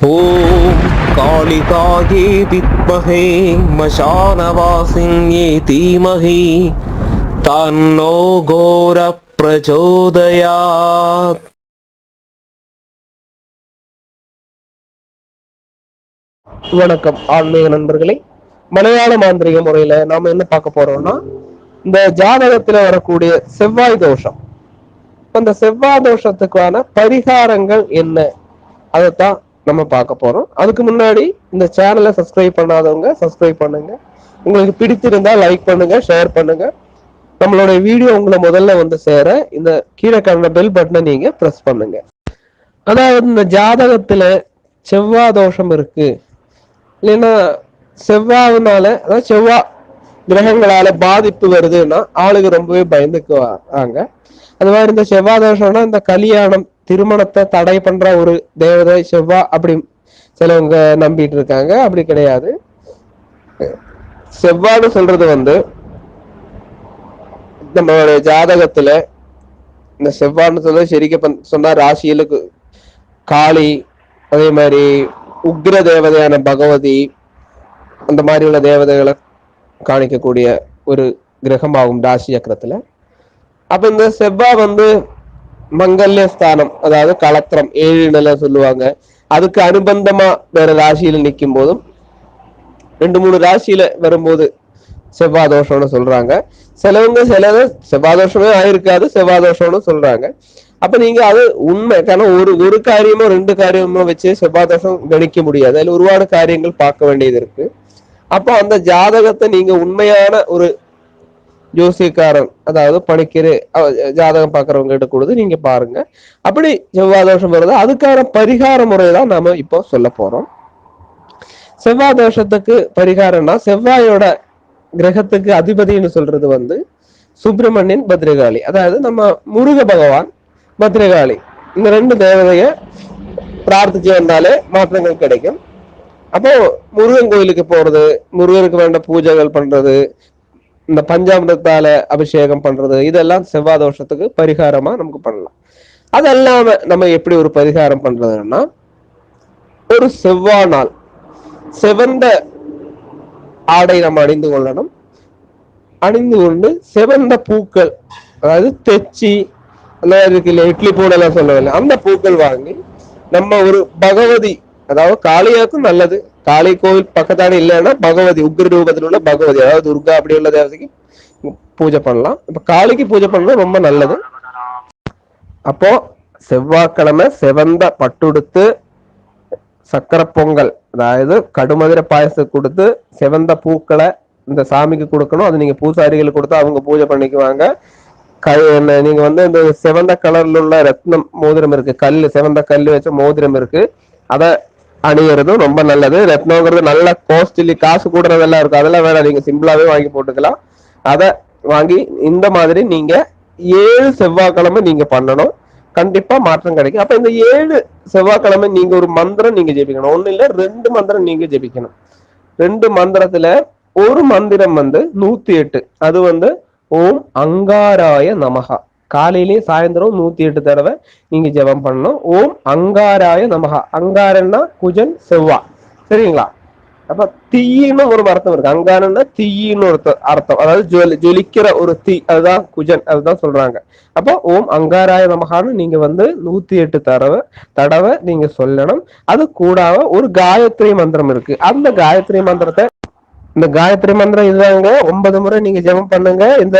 ॐ कालिकायै विद्महे मशानवासिन्ये धीमहि तन्नो घोरप्रचोदयात् வணக்கம் ஆன்மீக நண்பர்களே மலையாள மாந்திரிக முறையில நாம என்ன பார்க்க போறோம்னா இந்த ஜாதகத்துல வரக்கூடிய செவ்வாய் தோஷம் அந்த செவ்வாய் தோஷத்துக்கான பரிகாரங்கள் என்ன அதைத்தான் நம்ம பார்க்க போறோம். அதுக்கு முன்னாடி இந்த சேனலை சப்ஸ்கிரைப் பண்ணாதவங்க சப்ஸ்கிரைப் பண்ணுங்க. உங்களுக்கு பிடித்திருந்தா லைக் பண்ணுங்க ஷேர் பண்ணுங்க. நம்மளோட வீடியோ உங்களை முதல்ல வந்து சேர இந்த கீழே கண்ட பெல் பட்டனை நீங்க ப்ரெஸ் பண்ணுங்க. அதாவது இந்த ஜாதகத்துல செவ்வாய் தோஷம் இருக்கு. இல்லைன்னா செவ்வாயினால அதாவது செவ்வாய் கிரகங்களால பாதிப்பு வருதுன்னா ஆளுங்க ரொம்பவே பயந்துக்குவாங்க. அது மாதிரி இந்த செவ்வாய் தோஷம்னா இந்த கல்யாணம் திருமணத்தை தடை பண்ற ஒரு தேவதை செவ்வா அப்படி சிலவங்க நம்பிட்டு இருக்காங்க. அப்படி கிடையாது. செவ்வான்னு சொல்றது வந்து நம்மளுடைய ஜாதகத்துல இந்த செவ்வான்னு சொல்றது சரிக்க சொன்னா ராசியில காளி அதே மாதிரி உக்ர தேவதையான பகவதி அந்த மாதிரி உள்ள தேவதைகளை காணிக்கக்கூடிய ஒரு கிரகமாகும் ராசி சக்கரத்துல. அப்ப இந்த செவ்வாய் வந்து மங்கல்ய ஸ்தானம் அதாவது களத்திரம் ஏழு நிலை சொல்லுவாங்க. அதுக்கு அனுபந்தமா வேற ராசியில நிற்கும் போதும் ரெண்டு மூணு ராசியில வரும்போது செவ்வாதோஷம்னு சொல்றாங்க. சிலவங்க சிலது செவ்வாதோஷமே ஆயிருக்காது செவ்வாதோஷம்னு சொல்றாங்க. அப்ப நீங்க அது உண்மை காரணம் ஒரு ஒரு காரியமோ ரெண்டு காரியமோ வச்சு செவ்வாதோஷம் கணிக்க முடியாது அதுல ஒருபாடு காரியங்கள் பார்க்க வேண்டியது இருக்கு அப்போ அந்த ஜாதகத்தை நீங்க உண்மையான ஒரு ஜோசியக்காரன் அதாவது பணிக்கிற ஜாதகம் பார்க்கறவங்க கிட்ட கொடுத்து நீங்க பாருங்க. அப்படி செவ்வாய் தோஷம் வருது. அதுக்கான பரிகார முறையை தான் நாம இப்போ சொல்ல போறோம். செவ்வாய் தோஷத்துக்கு பரிகாரம்னா செவ்வாயோட கிரகத்துக்கு அதிபதின்னு சொல்றது வந்து சுப்பிரமணியன் பத்ரகாளி. அதாவது நம்ம முருக பகவான் பத்ரகாளி. இந்த ரெண்டு தேவதைய பிரார்த்திச்சு வந்தாலே மாற்றங்கள் கிடைக்கும். அப்போ முருகன் கோயிலுக்கு போறது முருகனுக்கு வேண்ட பூஜைகள் பண்றது இந்த பஞ்சாமிரத்தால அபிஷேகம் பண்றது இதெல்லாம் செவ்வாய் தோஷத்துக்கு பரிகாரமா நமக்கு பண்ணலாம். அது அல்லாம நம்ம எப்படி ஒரு பரிகாரம் பண்றதுன்னா ஒரு செவ்வாய் நாள் ஆடை நம்ம அணிந்து கொள்ளணும். அணிந்து கொண்டு செவந்த பூக்கள் அதாவது தெச்சி அந்த இருக்கு இட்லி பூடெல்லாம் சொல்லவில்லை அந்த பூக்கள் வாங்கி நம்ம ஒரு பகவதி அதாவது காளியாக்கும் நல்லது. காளி கோவில் பக்கத்தாடி இல்லைன்னா பகவதி உக்ர ரூபத்தில் உள்ள பகவதி அதாவது துர்கா அப்படி உள்ள தேவதைக்கு பூஜை பண்ணலாம். இப்ப காளிக்கு பூஜை பண்ணது ரொம்ப நல்லது. அப்போ செவ்வாய்க்கிழமை செவந்த பட்டுடுத்து சக்கரை பொங்கல் அதாவது கடுமதுரை பாயசம் கொடுத்து செவந்த பூக்களை இந்த சாமிக்கு கொடுக்கணும். அது நீங்க பூசாரிகளுக்கு கொடுத்து அவங்க பூஜை பண்ணிக்குவாங்க. கை என்ன நீங்க வந்து இந்த செவந்த கலர்ல உள்ள ரத்னம் மோதிரம் இருக்கு. கல் செவந்த கல் வச்ச மோதிரம் இருக்கு. அதை அணியறதும் ரொம்ப நல்லது. ரத்னங்கிறது நல்ல காஸ்ட்லி காசு கூடுறதெல்லாம் இருக்கும் அதெல்லாம் வேணாம். நீங்க சிம்பிளாவே வாங்கி போட்டுக்கலாம். அதை வாங்கி இந்த மாதிரி நீங்க ஏழு செவ்வாய்க்கிழமை நீங்க பண்ணணும். கண்டிப்பா மாற்றம் கிடைக்கும். அப்ப இந்த ஏழு செவ்வாய்க்கிழமை நீங்க ஒரு மந்திரம் நீங்க ஜெபிக்கணும். ஒண்ணு இல்ல ரெண்டு மந்திரம் நீங்க ஜெபிக்கணும். ரெண்டு மந்திரத்துல ஒரு மந்திரம் வந்து நூத்தி எட்டு. அது வந்து ஓம் அங்காராய நமகா காலையிலேயே சாயந்தரம் நூத்தி எட்டு தடவை நீங்க ஜெபம் பண்ணணும். ஓம் அங்காராய நமகா அங்காரன்னா குஜன் செவ்வா. சரிங்களா? அப்ப தீயின்னு ஒரு அர்த்தம் இருக்கு. அங்காரன்னா தீயின்னு ஒரு அர்த்தம் அர்த்தம். அதாவது ஜொலி ஜொலிக்கிற ஒரு தீ. அதுதான் குஜன். அதுதான் சொல்றாங்க. அப்போ ஓம் அங்காராய நமகான்னு நீங்க வந்து நூத்தி எட்டு தடவை தடவை நீங்க சொல்லணும். அது கூடாம ஒரு காயத்ரி மந்திரம் இருக்கு. அந்த காயத்ரி மந்திரத்தை இந்த காயத்ரி மந்திரம் இதுதாங்க. ஒன்பது முறை நீங்க ஜெபம் பண்ணுங்க. இந்த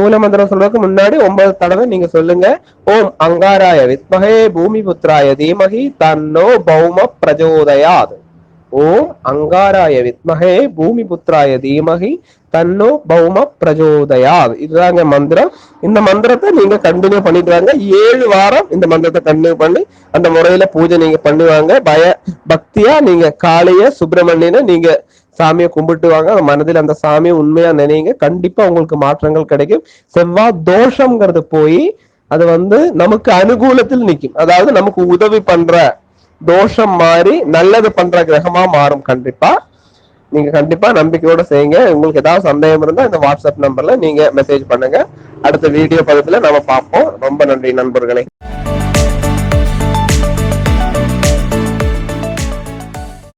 மூல மந்திரம் சொல்றதுக்கு முன்னாடி ஒன்பது தடவை நீங்க சொல்லுங்க. ஓம் அங்காராய வித்மகே பூமி புத்திராய தீமகி தன்னோ பௌம பிரஜோதயாத். ஓம் அங்காராய வித்மகே பூமி புத்திராய தீமகி தன்னோ பௌம பிரஜோதயாத். இதுதாங்க மந்திரம். இந்த மந்திரத்தை நீங்க கண்டினியூ பண்ணிட்டு வாங்க. ஏழு வாரம் இந்த மந்திரத்தை கண்டினியூ பண்ணி அந்த முறையில பூஜை நீங்க பண்ணுவாங்க. பய பக்தியா நீங்க காளைய சுப்பிரமணியனை நீங்க சாமியை கும்பிட்டு வாங்க. அந்த மனதில் அந்த சாமியை உண்மையா நினைங்க. கண்டிப்பா உங்களுக்கு மாற்றங்கள் கிடைக்கும். செவ்வாய் தோஷம்ங்கிறது போய் அது வந்து நமக்கு அனுகூலத்தில் நிக்கும். அதாவது நமக்கு உதவி பண்ற தோஷம் மாறி நல்லது பண்ற கிரகமா மாறும் கண்டிப்பா. நீங்க கண்டிப்பா நம்பிக்கையோட செய்யுங்க. உங்களுக்கு ஏதாவது சந்தேகம் இருந்தா இந்த வாட்ஸ்அப் நம்பர்ல நீங்க மெசேஜ் பண்ணுங்க. அடுத்த வீடியோ பதிவுல நம்ம பார்ப்போம். ரொம்ப நன்றி நண்பர்களே.